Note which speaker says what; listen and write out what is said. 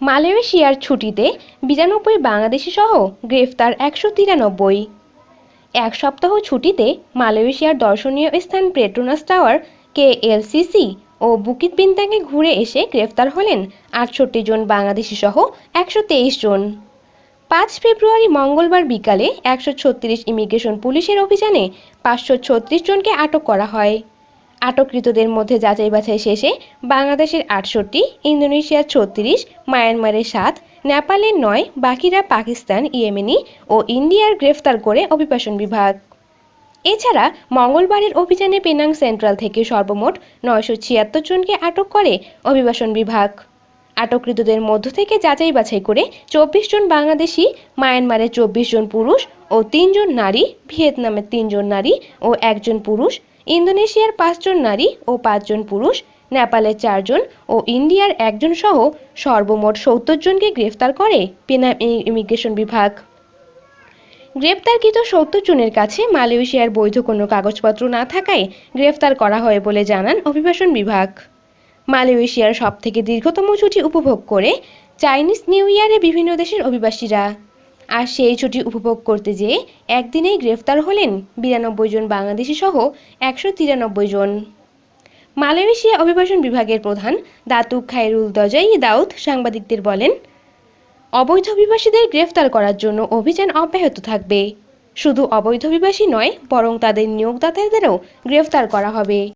Speaker 1: মালয়েশিয়ার ছুটিতে বিরানব্বই বাংলাদেশি সহ গ্রেফতার একশো তিরানব্বই। এক সপ্তাহ ছুটিতে মালয়েশিয়ার দর্শনীয় স্থান পেট্রোনাস টাওয়ার কেএলসিসি ও বুকিত বিন্তাঙে ঘুরে এসে গ্রেফতার হলেন আটষট্টি জন বাংলাদেশি সহ একশো তেইশ জন। পাঁচ ফেব্রুয়ারি মঙ্গলবার বিকালে একশো ছত্রিশ ইমিগ্রেশন পুলিশের অভিযানে পাঁচশো ছত্রিশ জনকে আটক করা হয়। আটককৃতদের মধ্যে যাচাই বাছাই শেষে বাংলাদেশের আটষট্টি, ইন্দোনেশিয়ার ছত্রিশ, মায়ানমারের সাত, নেপালের নয়, বাকিরা পাকিস্তান, ইয়েমেনি ও ইন্ডিয়ার গ্রেফতার করে অভিবাসন বিভাগ। এছাড়া মঙ্গলবারের অভিযানে পেনাং সেন্ট্রাল থেকে সর্বমোট নয়শো ছিয়াত্তর জনকে আটক করে অভিবাসন বিভাগ। আটককৃতদের মধ্য থেকে যাচাই বাছাই করে চব্বিশ জন বাংলাদেশি, মায়ানমারের চব্বিশ জন পুরুষ ও তিনজন নারী, ভিয়েতনামের তিনজন নারী ও একজন পুরুষ, ইন্দোনেশিয়ার পাঁচজন নারী ও পাঁচজন পুরুষ, নেপালের চারজন ও ইন্ডিয়ার একজন সহ সর্বমোট সত্তর জনকে গ্রেফতার করে পেনাম ইমিগ্রেশন বিভাগ। গ্রেপ্তারকৃত সত্তর জনের কাছে মালয়েশিয়ার বৈধ কোনো কাগজপত্র না থাকায় গ্রেফতার করা হয় বলে জানান অভিবাসন বিভাগ। মালয়েশিয়ার সবথেকে দীর্ঘতম ছুটি উপভোগ করে চাইনিজ নিউ ইয়ারে বিভিন্ন দেশের অভিবাসীরা। আর সেই ছুটি উপভোগ করতে যেয়ে একদিনেই গ্রেফতার হলেন বিরানব্বই জন বাংলাদেশি সহ একশো তিরানব্বই জন। মালয়েশিয়া অভিবাসন বিভাগের প্রধান দাতুক খায়রুল দজাই দাউদ সাংবাদিকদের বলেন, অবৈধ অভিবাসীদের গ্রেফতার করার জন্য অভিযান অব্যাহত থাকবে। শুধু অবৈধ অভিবাসী নয়, বরং তাদের নিয়োগদাতাদেরও গ্রেফতার করা হবে।